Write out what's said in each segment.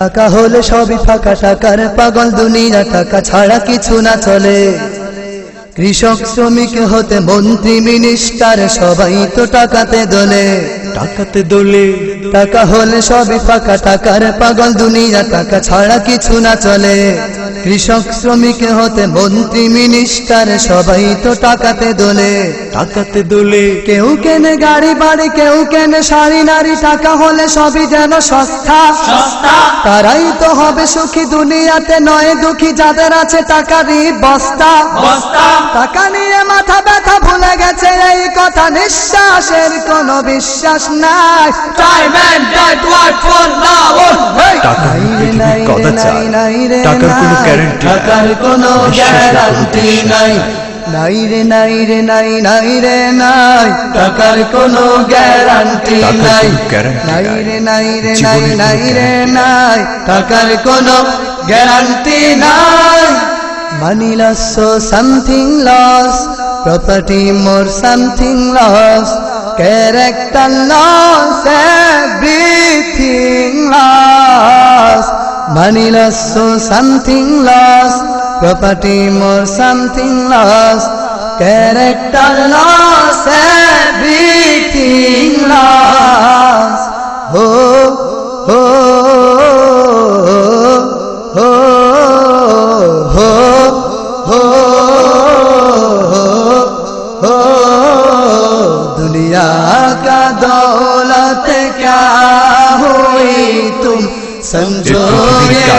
টাকা হলে সবই ফাঁকা টাকার পাগল দুনিয়া টাকা ছাড়া কিছু না চলে। কৃষক শ্রমিক হতে মন্ত্রী মিনিস্টার সবাই তো টাকাতে দোলে। টাকাতে দোলে। টাকা হলে সবই ফাঁকা টাকার পাগল দুনিয়া টাকা ছাড়া কিছু না চলে। কৃষক শ্রমিক হতে মন্ত্রী মিনিস্টার সবাই তো টাকাতে দোলে। টাকাতে দোলে। কেউ কেনে গাড়ি বাড়ি কেউ কেনে শাড়ি নারী টাকা হলে সবই যেন সস্তা। সস্তা। তারাই তো হবে সুখী দুনিয়াতে নয় দুঃখী যাদের আছে টাকারই বস্তা। বস্তা। টাকা নিয়ে মাথা ব্যথা ভুলে গেছে এই কথা নিঃশ্বাসের কোনো বিশ্বাস নাই। টাকা পৃথিবীর কথা চায় টাকার কোনো গ্যারান্টি টাকার কোনো গ্যারান্টি নাই। নাই রে নাই রে নাই নাই রে নাই। টাকার কোনো গ্যারান্টি নাই। নাই। রে নাই রে নাই নাই রে নাই। টাকার কোনো গ্যারান্টি নাই। Money loss so something loss property more something loss character loss everything loss money loss so something loss property more something lost, character lost, everything lost. Oh, oh, oh, oh, oh, oh, oh, दुनिया का दौलत क्या हुई तुम समझो ये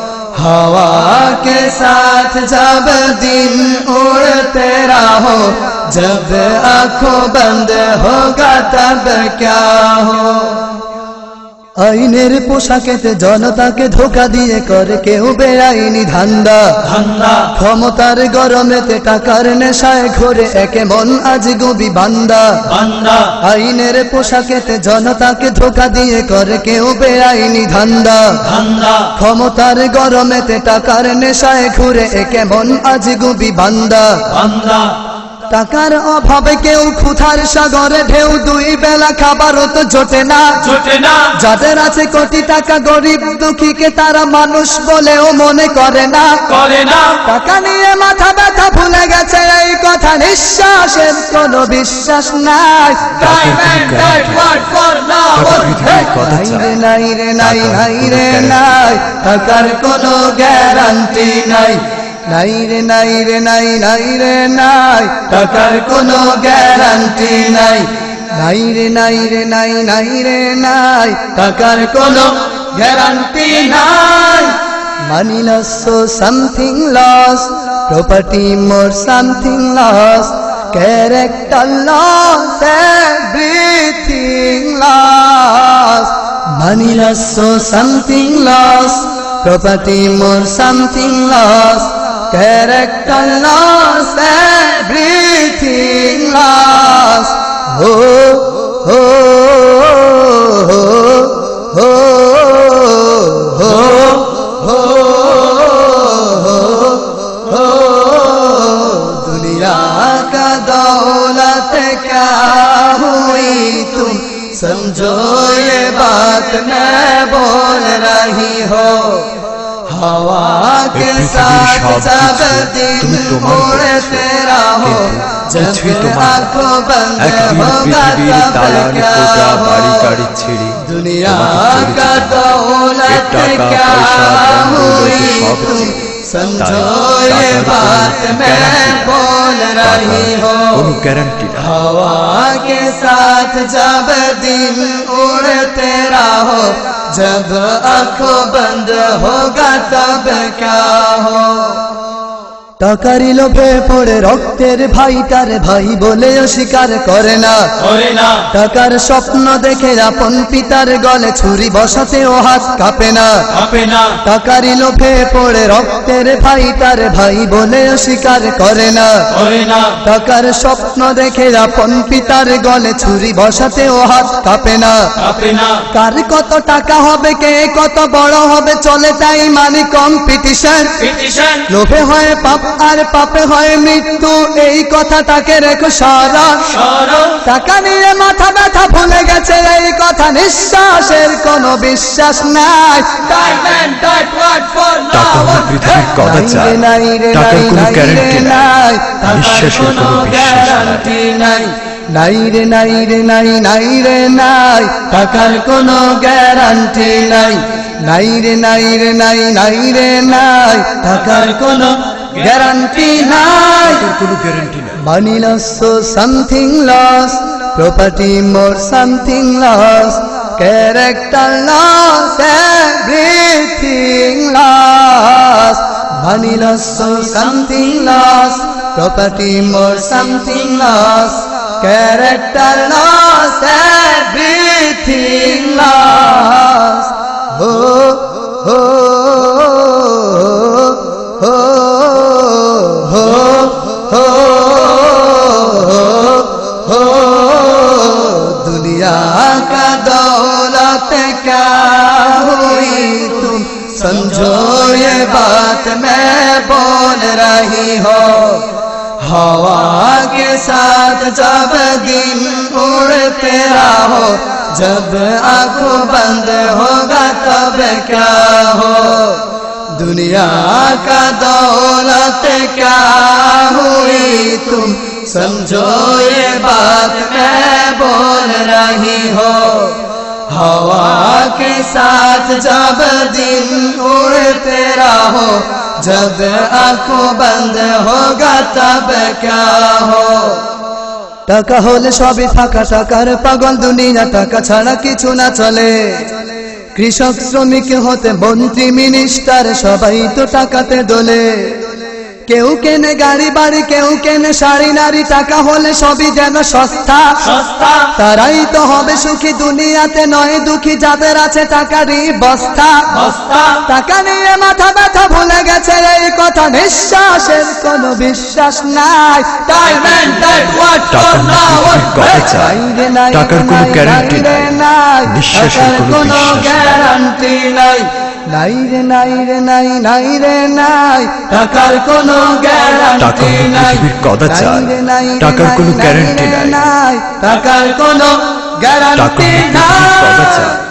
हवा के साथ जब दिन उड़ते रहो जब आँखों बंद होगा तब क्या हो? আইনের পোশাকেতে জনতাকে ধোকা দিয়ে করে কেউ বেআইনি ধান্দা। ক্ষমতার গরমেতে টাকার নেশায় ঘোরে একে মন আজ গবি বান্দা। আইনের পোশাকেতে জনতাকে ধোকা দিয়ে করে কেউ বেআইনি ধান্দা। ক্ষমতার গরমেতে টাকার নেশায় ঘুরে একে মন আজ গুবি বান্দা। টাকার অভাবে কেউ ক্ষুধার সাগরে ঢেউ দুই বেলা খাবারও তো জোটে না। যাদের আছে কোটি টাকা গরিব দুঃখীকে তারা মানুষ বলেও মনে করে না। করে না। টাকা নিয়ে মাথা ব্যথা ভুলে গেছে এই কথা নিঃশ্বাসের কোনো বিশ্বাস নাই। নাই রে নাই নাই রে নাই। টাকার কোনো গ্যারান্টি নাই। নাই রে নাই রে, নাই নাই রে, নাই। টাকার কোনো গ্যারান্টি নাই। নাই রে নাই রে, নাই নাই রে, নাই। টাকার কোনো গ্যারান্টি নাই। Money loss something loss property more something loss character loss everything loss money loss something loss property more something loss character loss everything loss হো হো হো হো हवा के साथ जब दिन मोड़े तेरा हो जब आँखों बंद होगा तब क्या हो। दुनिया का दौलत क्या हुई? तुम समझो ये बात मैं बोल रही हो। हवा के साथ जब दिन उड़ तेरा हो जब आँखों बंद होगा तब क्या हो? টাকারি লোভে পড়ে রক্তের ভাই তার ভাই বলেও স্বীকার করে না। করে না। টাকার স্বপ্ন দেখে আপন পিতার গলে ছুরি বসাতেও হাত কাঁপে না। টাকারি লোভে পড়ে রক্তের ভাই তার ভাই বলেও স্বীকার করে না। টাকার স্বপ্ন দেখে আপন পিতার গলে ছুরি বসাতেও হাত কাঁপে না। কার কত টাকা হবে কে কত বড় হবে চলে তাই মানে কম্পিটিশন লোভে হয় পাপ আর পাপে হয় মৃত্যু এই কথাটাকে রেখো সারা টাকা নিয়ে মাথা ব্যথা ভুলে গেছে এই কথা নিঃশ্বাসের কোনো বিশ্বাস নাই। নাই নাই রে নাই রে নাই নাই রে নাই টাকার কোনো গ্যারান্টি নাই। নাই রে নাই রে নাই নাই রে নাই টাকার কোনো গ্যারান্টি নাই কোনো গ্যারান্টি নাই Money loss, so something lost. Property more, something lost. Character lost, everything lost. Money loss, so something lost. Property more, something lost. Character lost, everything lost. समझो ये बात मैं बोल रही हो। हवा के साथ जब दिन उड़ते रहो जब आँखों बंद होगा तब क्या हो? दुनिया का दौलत क्या हुई तुम? समझो ये बात मैं बोल रही हो। हवा के साथ जब दिन उड़ते रहो जब आंखों बंद होगा तब क्या हो টাকা হলে সবই ফাঁকা টাকার পাগল দুনিয়া টাকা ছাড়া কিছু না চলে কৃষক শ্রমিক হতে মন্ত্রী মিনিস্টার সবাই তো টাকাতে দোলে কেউ কেনে গাড়ি বাড়ি কেউ কেনে শাড়ি নারী টাকা হলে সবই যেন সস্তা। সস্তা। তারাই তো হবে সুখী দুনিয়াতে নয় দুঃখী যাদের আছে টাকারই বস্তা। বস্তা। টাকা নিয়ে মাথা ব্যথা ভুলে গেছে এই কথা নিঃশ্বাসের কোনো বিশ্বাস নাই। টাকার কোনো গ্যারান্টি নাই বিশ্বাসের কোনো বিশ্বাস গ্যারান্টি নাই। নাই রে নাই রে নাই নাই রে নাই। টাকার কোনো গ্যারান্টি নাই। কদাচার। টাকার কোনো গ্যারান্টি নাই। টাকার কোনো গ্যারান্টি নাই।